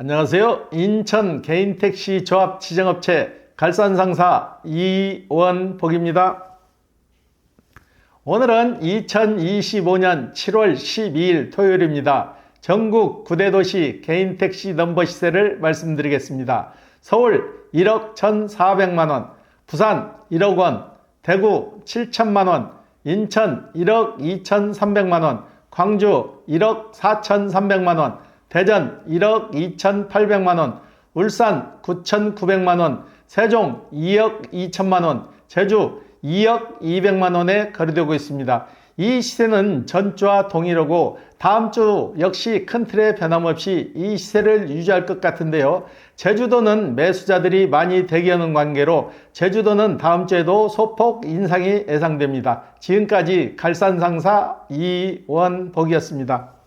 안녕하세요. 인천 개인택시 조합 지정업체 갈산상사 이원복입니다. 오늘은 2025년 7월 12일 토요일입니다. 전국 9대 도시 개인택시 넘버 시세를 말씀드리겠습니다. 서울 1억 1,400만원, 부산 1억 원, 대구 7천만원, 인천 1억 2,300만원, 광주 1억 4,300만원, 대전 1억 2,800만 원, 울산 9,900만 원, 세종 2억 2천만 원, 제주 2억 200만 원에 거래되고 있습니다. 이 시세는 전주와 동일하고 다음 주 역시 큰 틀의 변함없이 이 시세를 유지할 것 같은데요. 제주도는 매수자들이 많이 대기하는 관계로 제주도는 다음 주에도 소폭 인상이 예상됩니다. 지금까지 갈산상사 이원복이었습니다.